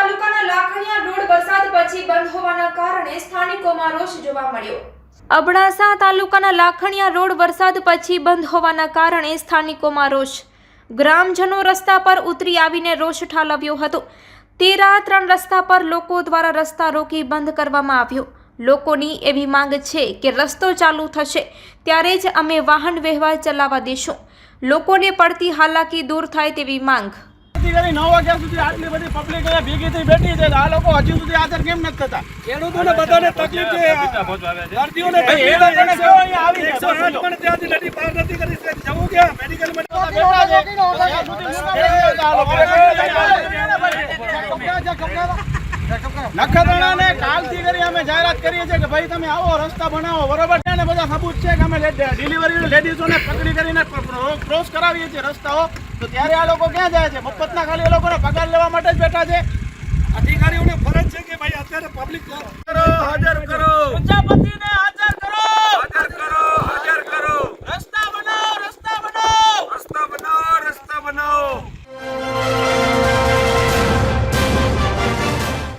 તાલુકાના લાખણિયા રોડ વરસાદ પછી બંધ હોવાના કારણે સ્થાનિકોમાં રોષ જોવા મળ્યો. અબડાસા તાલુકાના લાખણિયા રોડ વરસાદ પછી બંધ હોવાના કારણે સ્થાનિકોમાં રોષ. ગ્રામજનો રસ્તા પર ઉતરી આવીને રોષ ઠાલવ્યો હતો. તેરા ત્રણ રસ્તા પર લોકો દ્વારા રસ્તા રોકી બંધ કરવામાં આવ્યો. લોકોની એવી માંગ છે કે રસ્તો ચાલુ થશે, ત્યારે જ અમે વાહન વ્યવહાર ચલાવવા દેશું. લોકોને પડતી હાલાકી દૂર થાય તેવી માંગ. થી કરી નવ વાગ્યા સુધી આટલી બધી પબ્લિક અહીંયા ભેગી થઈ બેઠી છે આ લોકો હજી સુધી હાજર કેમ નથી થતા ખેડૂતોને બધાને તકલીફ છે દર્દીઓને ત્યાંથી પાર નથી કરી જવું ક્યાં? આ લોકો. નખત્રાણાને કાલથી કરી અમે જાહેરાત કરીએ છીએ કે ભાઈ તમે આવો રસ્તા બનાવો બરોબર છે ને બધા સબૂત છે કે અમે ડિલિવરી લેડીઝોને પકડી કરીને ક્રોસ કરાવીએ છીએ રસ્તાઓ તો ત્યારે આ લોકો ક્યાં જાય છે? મફતના ખાલી એ લોકોને પગાર લેવા માટે જ બેઠા છે. અધિકારીઓને ફરજ છે કે